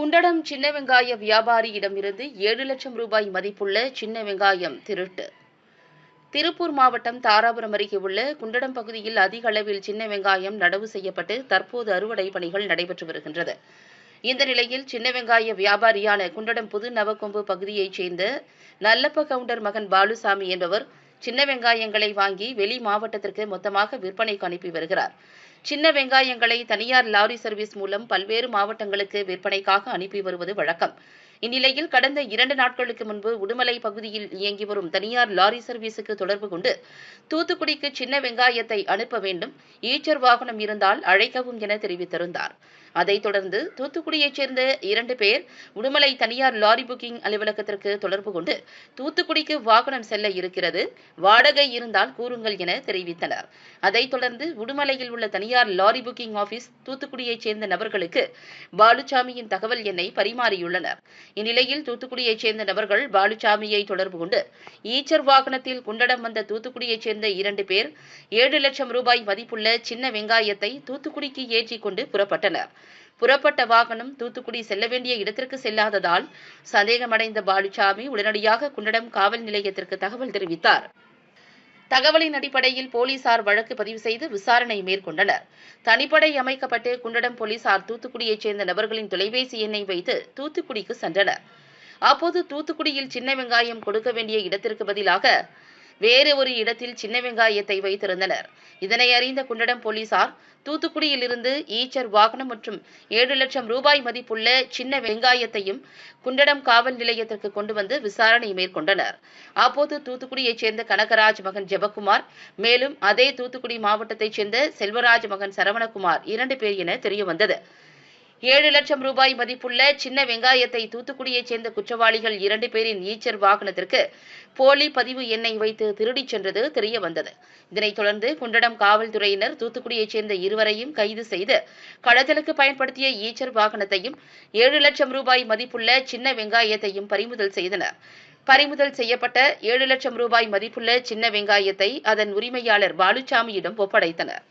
குண்டடம் சின்ன வெங்காய வியாபாரியிடமிருந்து ஏழு லட்சம் ரூபாய் மதிப்புள்ள சின்ன வெங்காயம் திருட்டு. திருப்பூர் மாவட்டம் தாராபுரம் அருகே உள்ள குண்டடம் பகுதியில் அதிக அளவில் சின்ன வெங்காயம் நடவு செய்யப்பட்டு தற்போது அறுவடை பணிகள் நடைபெற்று வருகின்றது. இந்த நிலையில் சின்ன வெங்காய வியாபாரியான குண்டடம் புது நவக்கொம்பு பகுதியைச் சேர்ந்த நல்லப்ப கவுண்டர் மகன் பாலுசாமி என்பவர் சின்ன வெங்காயங்களை வாங்கி வெளி மாவட்டத்திற்கு மொத்தமாக விற்பனைக்கு அனுப்பி வருகிறார். சின்ன வெங்காயங்களை தனியார் லாரி சர்வீஸ் மூலம் பல்வேறு மாவட்டங்களுக்கு விற்பனைக்காக அனுப்பி வருவது வழக்கம். இந்நிலையில் கடந்த இரண்டு நாட்களுக்கு முன்பு உடுமலை பகுதியில் இயங்கி வரும் தனியார் லாரி சர்வீஸுக்கு தொடர்பு கொண்டு தூத்துக்குடிக்கு சின்ன வெங்காயத்தை அனுப்ப வேண்டும் ஈச்சர் வாகனம் இருந்தால் அழைக்கவும் என தெரிவித்திருந்தார். அதைத் தொடர்ந்து தூத்துக்குடியைச் சேர்ந்த இரண்டு பேர் உடுமலை தனியார் லாரி புக்கிங் அலுவலகத்திற்கு தொடர்பு கொண்டு தூத்துக்குடிக்கு வாகனம் செல்ல இருக்கிறது வாடகை இருந்தால் கூறுங்கள் என தெரிவித்தனர். அதைத் தொடர்ந்து உடுமலையில் உள்ள தனியார் லாரி புக்கிங் ஆபீஸ் தூத்துக்குடியைச் சேர்ந்த நபர்களுக்கு பாலுசாமியின் தகவல் எண்ணை பரிமாறியுள்ளனர். இந்நிலையில் தூத்துக்குடியைச் சேர்ந்த நபர்கள் பாலுசாமியை தொடர்பு கொண்டு ஈச்சர் வாகனத்தில் குண்டடம் வந்த தூத்துக்குடியைச் சேர்ந்த இரண்டு பேர் ஏழு லட்சம் ரூபாய் மதிப்புள்ள சின்ன வெங்காயத்தை தூத்துக்குடிக்கு ஏற்றிக் கொண்டு புறப்பட்டனர். புறப்பட்ட வாகனம் தூத்துக்குடி செல்ல வேண்டிய இடத்திற்கு செல்லாததால் சந்தேகமடைந்த பாலுசாமி உடனடியாக குண்டடம் காவல் நிலையத்திற்கு தகவல் தெரிவித்தார். தகவலின் அடிப்படையில் போலீசார் வழக்கு பதிவு செய்து விசாரணை மேற்கொண்டனர். தனிப்படை அமைக்கப்பட்டு குண்டடம் போலீசார் தூத்துக்குடியைச் சேர்ந்த நபர்களின் தொலைபேசி எண்ணை வைத்து தூத்துக்குடிக்கு சென்றனர். அப்போது தூத்துக்குடியில் சின்ன வெங்காயம் கொடுக்க வேண்டிய இடத்திற்கு பதிலாக வேறு ஒரு இடத்தில் சின்ன வெங்காயத்தை வைத்திருந்தனர். இதனை அறிந்த குண்டடம் போலீசார் தூத்துக்குடியிலிருந்து ஈச்சர் வாகனம் மற்றும் ஏழு லட்சம் ரூபாய் மதிப்புள்ள சின்ன வெங்காயத்தையும் குண்டடம் காவல் நிலையத்திற்கு கொண்டு வந்து விசாரணை மேற்கொண்டனர். அப்போது தூத்துக்குடியைச் சேர்ந்த கனகராஜ் மகன் ஜெபக்குமார் மேலும் அதே தூத்துக்குடி மாவட்டத்தைச் சேர்ந்த செல்வராஜ் மகன் சரவணகுமார் இரண்டு பேர் என தெரியவந்தது. ஏழு லட்சம் ரூபாய் மதிப்புள்ள சின்ன வெங்காயத்தை தூத்துக்குடியைச் சேர்ந்த குற்றவாளிகள் இரண்டு பேரின் ஈச்சர் வாகனத்திற்கு போலி பதிவு எண்ணை வைத்து திருடிச் சென்றது தெரிய வந்தது இதனைத் தொடர்ந்து குண்டடம் காவல்துறையினர் தூத்துக்குடியைச் சேர்ந்த இருவரையும் கைது செய்து கடத்தலுக்கு பயன்படுத்திய ஈச்சர் வாகனத்தையும் ஏழு லட்சம் ரூபாய் மதிப்புள்ள சின்ன வெங்காயத்தையும் பறிமுதல் செய்தனர். பறிமுதல் செய்யப்பட்ட ஏழு லட்சம் ரூபாய் மதிப்புள்ள சின்ன வெங்காயத்தை அதன் உரிமையாளர் பாலுசாமியிடம் ஒப்படைத்தனர்.